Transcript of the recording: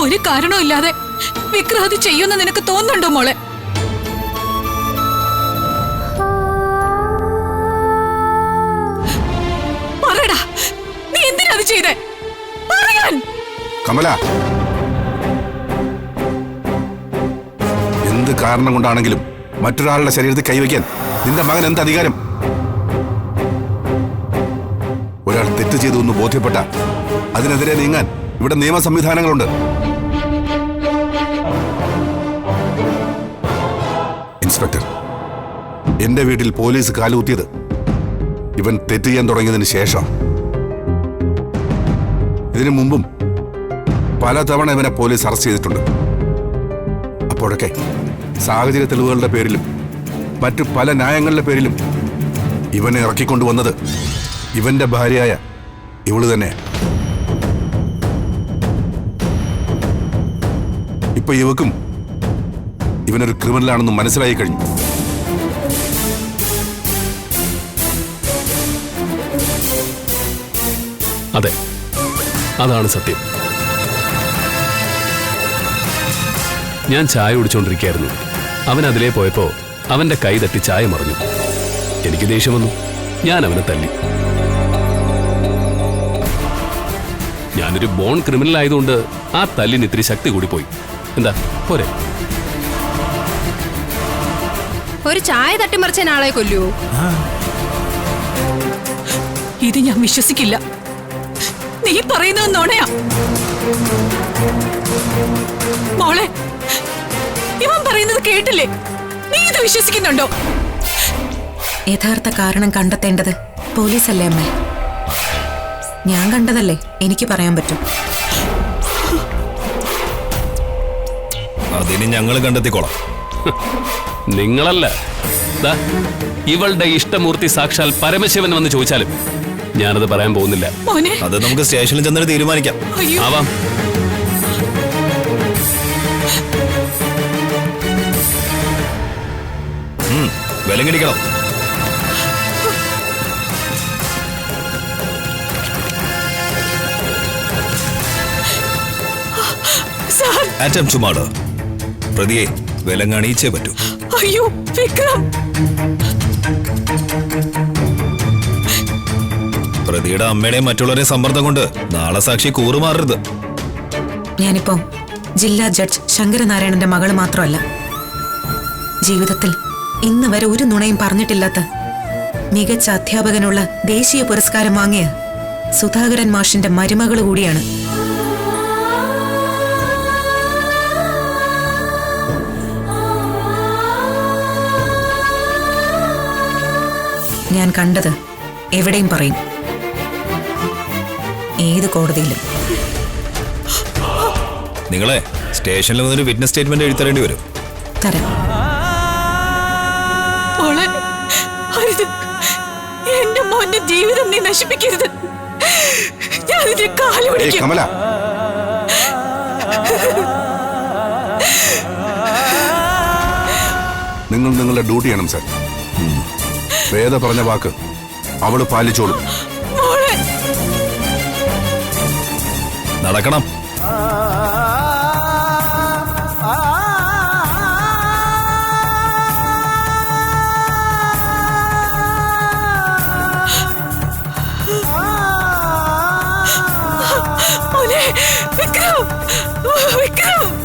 ഒരു കാരണവുമില്ലാതെ വിക്രം അത് ചെയ്യുമെന്ന് നിനക്ക് തോന്നുന്നുണ്ടോ മോളെ? പറയടാ നീ എന്തിനാ അത് ചെയ്തേ? പറയാൻ! കമല. എന്ത് കാരണം കൊണ്ടാണെങ്കിലും മറ്റൊരാളുടെ ശരീരത്തിൽ കൈവയ്ക്കാൻ നിന്റെ മകൻ എന്ത് അധികാരം? ഒരാൾ തെറ്റ് ചെയ്തു എന്ന് ബോധ്യപ്പെട്ട അതിനെതിരെ നീങ്ങാൻ ഇവിടെ നിയമ സംവിധാനങ്ങളുണ്ട്. ഇൻസ്പെക്ടർ എന്റെ വീട്ടിൽ പോലീസ് കാലുകുത്തിയത്. ഇവൻ തെറ്റ് ചെയ്യാൻ തുടങ്ങിയതിന് ശേഷം. ഇതിനു മുമ്പും പലതവണ ഇവനെ പോലീസ് അറസ്റ്റ് ചെയ്തിട്ടുണ്ട്. അപ്പോഴൊക്കെ സാഹചര്യ തെളിവുകളുടെ പേരിലും മറ്റു പല ന്യായങ്ങളുടെ പേരിലും ഇവനെ ഇറക്കിക്കൊണ്ടുവന്നത് ഇവന്റെ ഭാര്യയായ ഇവൾ തന്നെ. ഇപ്പൊ ഇവക്കും ഇവനൊരു ക്രിമിനലാണെന്ന് മനസ്സിലായി കഴിഞ്ഞു. അതെ അതാണ് സത്യം. ഞാൻ ചായ കുടിച്ചോണ്ടിരിക്കായിരുന്നു. അവൻ അതിലേ പോയപ്പോ അവന്റെ കൈ തട്ടി ചായ മറിഞ്ഞു. എനിക്ക് ദേഷ്യം വന്നു. ഞാൻ അവനെ തല്ലി. ഞാനൊരു ബോൺ ക്രിമിനൽ ആയതുകൊണ്ട് ആ തല്ലിന് ഇത്തിരി ശക്തി കൂടിപ്പോയി. പോയി എന്താ? പോരെ. ഒരു ചായ തട്ടിമറിച്ച ആളെ കൊല്ലു. ഇത് ഞാൻ വിശ്വസിക്കില്ല. നീ പറയുന്നത് നോണയാ. മോളെ ഇവൻ പറയുന്നത് കേട്ടില്ലേ? നീ ഇത് വിശ്വസിക്കുന്നുണ്ടോ? യഥാർത്ഥ കാരണം കണ്ടെത്തേണ്ടത് പോലീസല്ലേ അമ്മേ? ഞാൻ കണ്ടതല്ലേ എനിക്ക് പറയാൻ പറ്റും. അതിന് ഞങ്ങൾ കണ്ടെത്തിക്കോളാം. നിങ്ങളല്ല. ഇവളുടെ ഇഷ്ടമൂർത്തി സാക്ഷാൽ പരമശിവൻ വന്ന് ചോദിച്ചാലും ഞാനത് പറയാൻ പോകുന്നില്ല. മോനെ. അത് നമുക്ക് സ്റ്റേഷനിൽ ചെന്നിട്ട് തീരുമാനിക്കാം. ആവാം. വിലങ്ങിടിക്കണം അറ്റം ചുമാട് പ്രതിയെ വിലങ്ങണീച്ചേ പറ്റൂ. അയ്യോ വിക്രം. പ്രതിയുടെ അമ്മയുടെയും മറ്റുള്ളവരെ സമ്മർദ്ദം കൊണ്ട് നാളെ സാക്ഷി കൂറുമാറരുത്. ഞാനിപ്പോ ജില്ലാ ജഡ്ജ് ശങ്കരനാരായണന്റെ മകൾ മാത്രമല്ല. ജീവിതത്തിൽ ഇന്ന് വരെ ഒരു നുണയും പറഞ്ഞിട്ടില്ലാത്ത മികച്ച അധ്യാപകനുള്ള ദേശീയ പുരസ്കാരം വാങ്ങിയ സുധാകരൻ മാഷിന്റെ മരുമകൾ കൂടിയാണ് ഞാൻ കണ്ടത് എവിടെയും പറയും. ഏത് കോടതിയിലും. നിങ്ങളെ സ്റ്റേഷനിൽ വന്നൊരു വിറ്റ്നസ് സ്റ്റേറ്റ്മെന്റ് എഴുതരേണ്ടി വരും. തരാം. എന്റെ മോന്റെ ജീവിതം നീ നശിപ്പിക്കരുത്. കാൽ പിടിക്കും. കമല. നിങ്ങൾ നിങ്ങളുടെ ഡ്യൂട്ടി ചെയ്യണം സർ. വേദ പറഞ്ഞ വാക്ക് അവൾ പാലിച്ചോളും. നടക്കണം. Come!